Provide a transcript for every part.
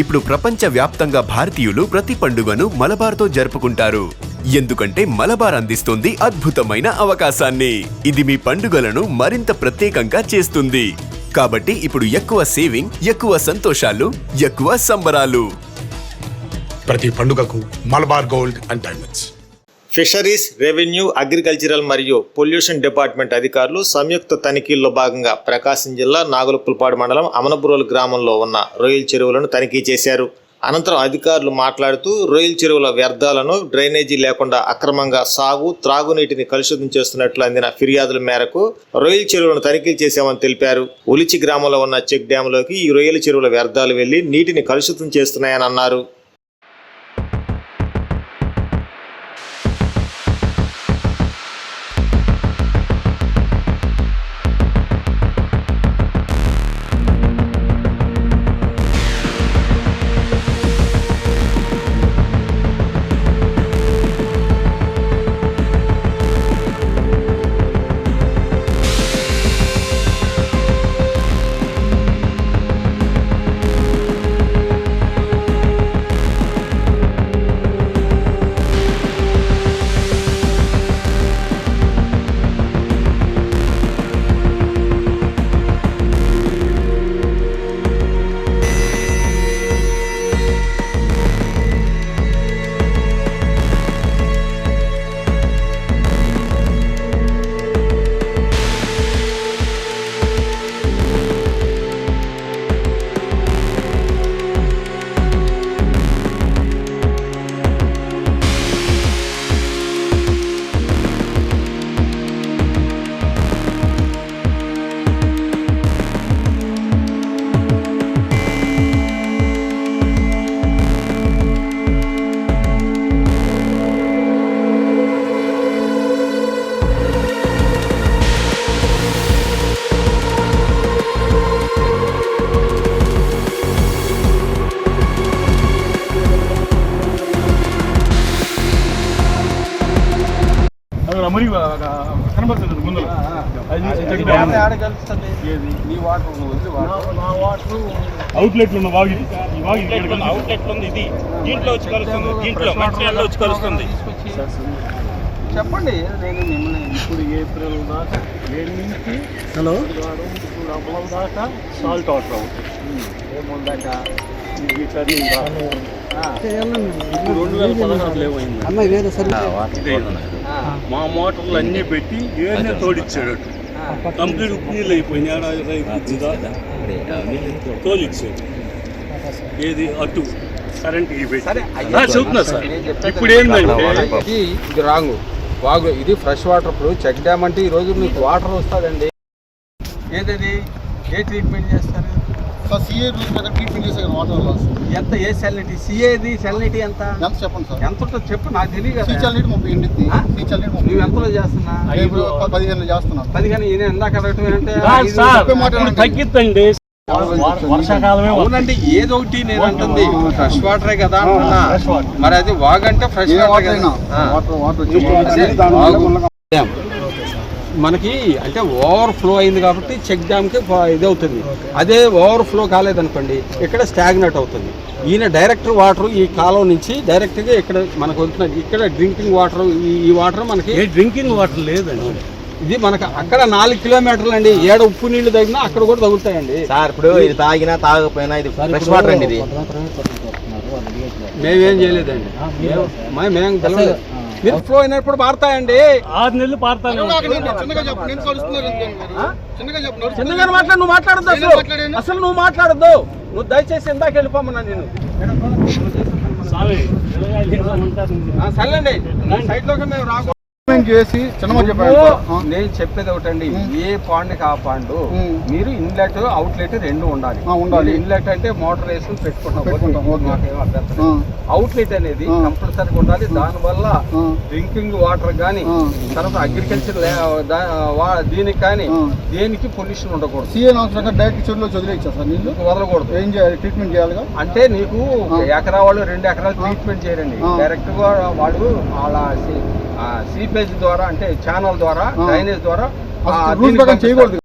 ఇప్పుడు ప్రపంచ వ్యాప్తంగా భారతీయులు ప్రతి పండుగను మలబార్తో జరుపుకుంటారు. ఎందుకంటే మలబార్ అందిస్తుంది అద్భుతమైన అవకాశాన్ని. ఇది మీ పండుగలను మరింత ప్రత్యేకంగా చేస్తుంది. కాబట్టి ఇప్పుడు ఎక్కువ సేవింగ్ ఎక్కువ సంతోషాలు ఎక్కువ సంబరాలు. ప్రతి పండుగకు Malabar gold and diamonds. Fisheries revenue agricultural మరియు పొల్యూషన్ డిపార్ట్మెంట్ అధికారులు సంయుక్త తనిఖీల్లో భాగంగా ప్రకాశం జిల్లా నాగులపుల్పాడు మండలం అమనపురోలు గ్రామంలో ఉన్న రొయ్యల చెరువులను తనిఖీ చేశారు. అనంతరం అధికారులు మాట్లాడుతూ రొయ్యల చెరువుల వ్యర్థాలను డ్రైనేజీ లేకుండా అక్రమంగా సాగు త్రాగునీటిని కలుషితం చేస్తున్నట్లు అందిన ఫిర్యాదుల మేరకు రొయ్యల చెరువులను తనిఖీ చేశామని తెలిపారు. ఉలిచి గ్రామంలో ఉన్న చెక్ డ్యాంలోకి ఈ రొయ్యల చెరువుల వ్యర్థాలు వెళ్ళి నీటిని కలుషితం చేస్తున్నాయని అన్నారు. అక్కడ మరి కనబడుతుంది ముందు అవుట్లెట్లు ఉన్న వాగి ఈ వాగి. అవుట్లెట్ ఉంది ఇది. దీంట్లో వచ్చి కలుస్తుంది దీంట్లో వచ్చి కలుస్తుంది. చెప్పండి నేను మిమ్మల్ని ఇప్పుడు ఏప్రిల్ దాకా ఏడు నుంచి హలో? అమలం దాకా సాల్ట్ వాటర్ అవుతుంది ఏముందాక ఈ టర్నింగ్ దాకా ఇప్పుడు రెండు వేల పదహారులో ఏమైంది మా మోటార్లు అన్నీ పెట్టి ఏనే తోడిచ్చాడు అటు. కంప్లీట్ ఉప్పు నీళ్ళు అయిపోయినాయి. ఏడాది తోలిచ్చాడు. ఏది? అటు. కరెంట్ ఇవి పెట్టి. సరే, ఇప్పుడు ఏంటంటే ఇది ఇది రాంగ్. వాగు ఇది ఫ్రెష్ వాటర్ ఇప్పుడు చెక్ డ్యామ్ అంటే ఈ రోజు మీకు వాటర్ వస్తుందండి. ఏదది? ఏ ట్రీట్మెంట్ చేస్తారు? సార్ సిఏ రూల్స్ ప్రకారం ట్రీట్మెంట్ వాటర్ లాస్ ఎంత ఏ సెల్నిటీ సిఏది సెల్నిటీ ఎంత? ఎంత చెప్పండి సార్? ఎంత ఉంటుందో చెప్పు నాకు తెలియదు సీ చల్లనీటి ముప్పై ఆ? సీ చల్లనీటి ముప్పై నువ్వు ఎంతలో చేస్తున్నా? నేను ఇప్పుడు పదిహేను చేస్తున్నాను పదిహేను ఈయన ఎందాక అంటే తగ్గిద్దండి. వర్- వర్షాకాలమే వస్తుంది. అవునండి ఏదో ఒకటి నేను అంటుంది. ఫ్రెష్ వాటరే కదా water. మరి అది వాగంటే ఫ్రెష్ వాటర్ వాటర్ మనకి అంటే ఓవర్ ఫ్లో అయింది కాబట్టి చెక్ డ్యామ్కి ఇది అవుతుంది అదే ఓవర్ ఫ్లో కాలేదనుకోండి ఇక్కడ స్టాగ్నెట్ అవుతుంది. ఈయన డైరెక్ట్ వాటర్ ఈ కాలువ నుంచి డైరెక్ట్గా ఇక్కడ మనకు వస్తున్నది ఇక్కడ డ్రింకింగ్ వాటర్ ఈ ఈ వాటర్ మనకి ఏ డ్రింకింగ్ వాటర్ లేదండి. ఇది మనకు అక్కడ నాలుగు కిలోమీటర్లు అండి ఏడ ఉప్పు నీళ్ళు తగినా అక్కడ కూడా తగులుతాయండి. సార్ ఇప్పుడు ఇది తాగినా తాగకపోయినా ఇది ఫ్రెష్ వాటర్ అండి ఇది. మేమేం చేయలేదండి. మేము మీరు ఫ్లో అయినప్పుడు మారుతాయండి ఆరు నెలలు పారుతానే. చిన్నగా చెప్పు నేను కలుస్తున్నారు చిన్నగా చెప్పు నడుస్తున్నారు. చిన్నగా మాట్లాడు నువ్వు మాట్లాడద్దు అసలు. అసలు నువ్వు మాట్లాడద్దు. నువ్వు దయచేసి ఇందాక వెళ్ళిపోమన్నా నేను. సర్లేండి సైడ్లోకి మేము రాకు చేసి. నేను చెప్పేది ఒకటండి ఏ పాండ్కి ఆ పాండు. మీరు ఇన్లెట్ అవుట్లెట్ రెండు ఉండాలి. ఇన్లెట్ అంటే మోటార్ వేసుకుని పెట్టుకుంటాం. అవుట్లెట్ అనేది ఆ. కంపల్సరీగా ఉండాలి దానివల్ల. డ్రింకింగ్ వాటర్ కానీ. తర్వాత అగ్రికల్చర్ దీనికి కానీ. దేనికి పొల్యూషన్ ఉండకూడదు ప్రకారం డైరెక్ట్ చెరువులో వదిలేచ్చా సార్ నీళ్ళు వదలకూడదు ఏం చేయాలి ట్రీట్మెంట్ చేయాలిగా అంటే నీకు. ఎకరా వాళ్ళు రెండు ఎకరాలు ట్రీట్మెంట్ చేయరండి. డైరెక్ట్గా వాళ్ళ సీపేజ్ ద్వారా అంటే ఛానల్ ద్వారా. డ్రైనేజ్ ద్వారా. చేయకూడదు.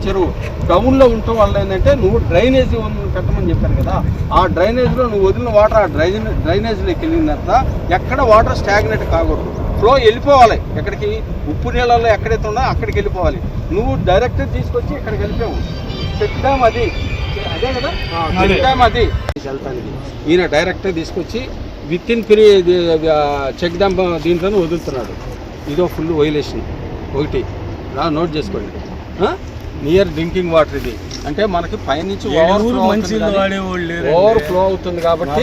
చెరువు డౌన్లో ఉండటం వల్ల ఏంటంటే నువ్వు డ్రైనేజ్ పెట్టమని చెప్పాను కదా. ఆ డ్రైనేజ్లో నువ్వు వదిలిన వాటర్ ఆ డ్రైనేజ్ డ్రైనేజ్లోకి వెళ్ళిన తర్వాత ఎక్కడ వాటర్ స్టాగ్నెట్ కాకూడదు. ఫ్లో వెళ్ళిపోవాలి. ఎక్కడికి? ఉప్పు నీళ్ళల్లో ఎక్కడైతే ఉన్నా అక్కడికి వెళ్ళిపోవాలి. నువ్వు డైరెక్ట్ తీసుకొచ్చి ఇక్కడికి వెళ్ళిపోయావు చెక్ డ్యామ్ అది. అదే కదా? చెక్ డ్యామ్ అది. వెళ్తానికి. ఈయన డైరెక్ట్ తీసుకొచ్చి విత్ ఇన్ చెక్ డ్యామ్ దీంట్లోనే వదులుతున్నాడు. ఇదో ఫుల్ వైలేషన్ ఒకటి. రా నోట్ చేసుకోండి. నియర్ డ్రింకింగ్ వాటర్ ఇది. అంటే మనకి పైనుంచి. ఓవర్ ఫ్లో అవుతుంది కాబట్టి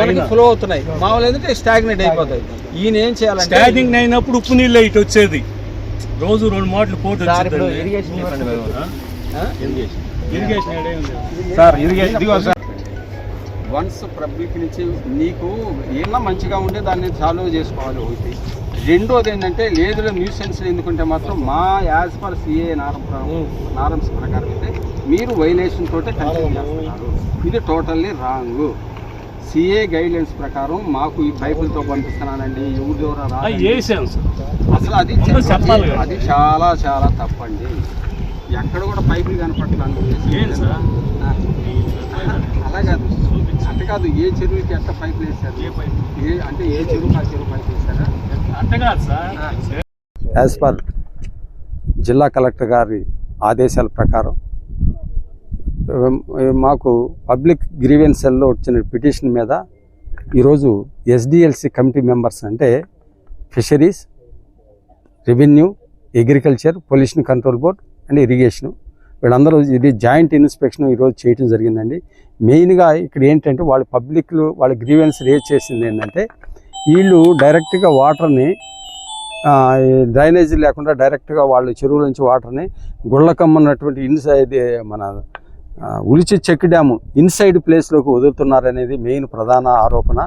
మనకి ఫ్లో అవుతున్నాయి. మామూలు ఏంటంటే స్టాగ్నెట్ అయిపోతాయి. ఈయన ఏం చేయాలంటే స్టార్టింగ్ అయినప్పుడు ఉప్పు నీళ్ళు ఇటు వచ్చేది. రోజు రెండు మాటలు పోటీ ఇరిగేషన్? ఇరిగేషన్ సార్ ఇరిగేషన్ ఇదిగో సార్. వన్స్ పబ్లిక్ నుంచి నీకు ఏమన్నా మంచిగా ఉంటే దాన్ని సాల్వ్ చేసుకోవాలి ఒకటి రెండోది ఏంటంటే లేదులో న్యూసెన్స్ ఎందుకంటే మాత్రం మా as per CA norm norms ప్రకారం అయితే మీరు వైలేషన్ తోటే కంటిన్యూ చేస్తున్నారు. ఇది టోటల్లీ రాంగ్. సిఏ గైడ్లైన్స్ ప్రకారం మాకు ఈ పైపులతో పంపిస్తున్నానండి ఎవరి ద్వారా అసలు అది. అది చాలా చాలా తప్పండి. ఎక్కడ కూడా పైపులు కనపడతాను అలా కాదు. అంటే కాదు ఏ చెరువుకి ఎంత పైపులు ఏ పైపు? ఏ అంటే ఏ చెరువుకి ఆ చెరువు పైపు వేశారా? అట్ట కాదు సార్. యాజ్ పర్ జిల్లా కలెక్టర్ గారి ఆదేశాల ప్రకారం మాకు పబ్లిక్ గ్రీవెన్స్ సెల్లో వచ్చిన పిటిషన్ మీద ఈరోజు ఎస్డిఎల్సి కమిటీ మెంబర్స్ అంటే fisheries revenue agriculture pollution control board and irrigation వీళ్ళందరూ ఇది జాయింట్ ఇన్స్పెక్షన్ ఈరోజు చేయడం జరిగిందండి. మెయిన్గా ఇక్కడ ఏంటంటే వాళ్ళ పబ్లిక్లు వాళ్ళ గ్రీవెన్స్ రేజ్ చేసింది ఏంటంటే వీళ్ళు డైరెక్ట్గా వాటర్ని డ్రైనేజీ లేకుండా డైరెక్ట్గా వాళ్ళు చెరువుల నుంచి వాటర్ని గుళ్ళకమ్మన్నటువంటి ఇన్సైడ్ మన ఉలిచి చెక్ డ్యాము ఇన్సైడ్ ప్లేస్లోకి వదులుతున్నారనేది మెయిన్ ప్రధాన ఆరోపణ.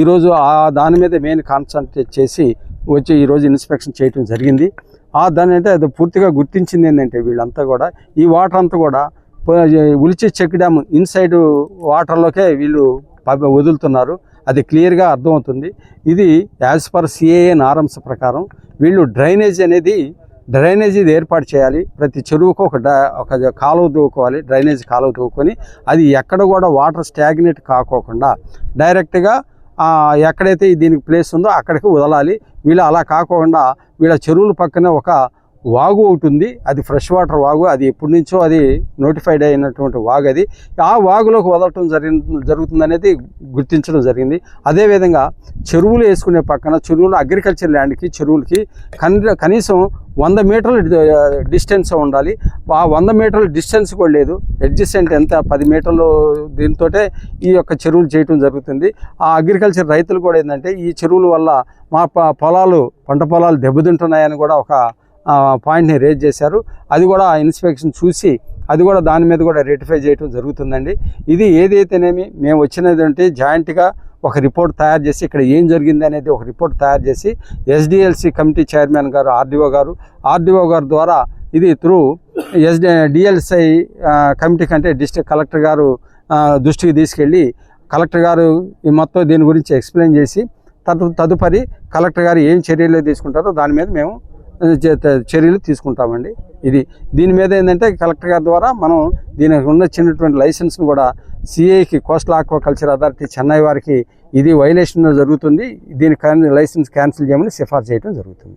ఈరోజు ఆ దాని మీద మెయిన్ కాన్సన్ట్రేట్ చేసి వచ్చి ఈరోజు ఇన్స్పెక్షన్ చేయటం జరిగింది. ఆ దాని అంటే అది పూర్తిగా గుర్తించింది ఏంటంటే వీళ్ళంతా కూడా ఈ వాటర్ అంతా కూడా ఉలిచి చెక్ డ్యామ్ ఇన్సైడ్ వాటర్లోకే వీళ్ళు వదులుతున్నారు. అది క్లియర్గా అర్థమవుతుంది. ఇది యాజ్ పర్ సిఏఎన్ ఆర్ఎంస్ ప్రకారం వీళ్ళు డ్రైనేజ్ అనేది డ్రైనేజీది ఏర్పాటు చేయాలి. ప్రతి చెరువుకు ఒక ఒక కాలువ దూకోవాలి డ్రైనేజ్ కాలువ దూకొని అది ఎక్కడ కూడా వాటర్ స్టాగ్నేట్ కాకోకుండా డైరెక్ట్గా ఎక్కడైతే దీనికి ప్లేస్ ఉందో అక్కడికి వదలాలి. వీళ్ళు అలా కాకుండా వీళ్ళ చెరువుల పక్కనే ఒక వాగు ఒకటి ఉంది. అది ఫ్రెష్ వాటర్ వాగు. అది ఎప్పటి నుంచో అది నోటిఫైడ్ అయినటువంటి వాగు అది. ఆ వాగులోకి వదలటం జరిగి జరుగుతుందనేది గుర్తించడం జరిగింది. అదేవిధంగా చెరువులు వేసుకునే పక్కన చెరువులు అగ్రికల్చర్ ల్యాండ్కి చెరువులకి కని కనీసం వంద మీటర్ల డిస్టెన్స్ ఉండాలి. ఆ వంద మీటర్ల డిస్టెన్స్ కూడా లేదు. అడ్జస్టెంట్ ఎంత? పది మీటర్లు దీంతో ఈ యొక్క చెరువులు చేయటం జరుగుతుంది. ఆ అగ్రికల్చర్ రైతులు కూడా ఏంటంటే ఈ చెరువుల వల్ల మా ప- పొలాలు పంట పొలాలు దెబ్బతింటున్నాయని కూడా ఒక పాయింట్ని రేజ్ చేశారు. అది కూడా ఇన్స్పెక్షన్ చూసి అది కూడా దాని మీద కూడా రెటిఫై చేయడం జరుగుతుందండి. ఇది ఏదైతేనేమి మేము వచ్చినది అంటే జాయింట్గా ఒక రిపోర్ట్ తయారు చేసి ఇక్కడ ఏం జరిగింది అనేది ఒక రిపోర్ట్ తయారు చేసి ఎస్డిఎల్సి కమిటీ చైర్మన్ గారు ఆర్డీఓ గారు ఆర్డీఓ గారు ద్వారా ఇది త్రూ ఎస్డి డిఎల్సిఐ కమిటీ కంటే డిస్ట్రిక్ట్ కలెక్టర్ గారు దృష్టికి తీసుకెళ్ళి కలెక్టర్ గారు ఈ మొత్తం దీని గురించి ఎక్స్ప్లెయిన్ చేసి తదు తదుపరి కలెక్టర్ గారు ఏం చర్యలు తీసుకుంటారో దాని మీద మేము చర్యలు తీసుకుంటామండి. ఇది దీని మీద ఏంటంటే కలెక్టర్ గారి ద్వారా మనం దీనికి ఉన్న చిన్నటువంటి లైసెన్స్ను కూడా సిఐకి కోస్టల్ ఆక్వాకల్చర్ అథారిటీ చెన్నై వారికి ఇది వైలేషన్ జరుగుతుంది. దీని లైసెన్స్ క్యాన్సిల్ చేయమని సిఫార్సు చేయడం జరుగుతుంది.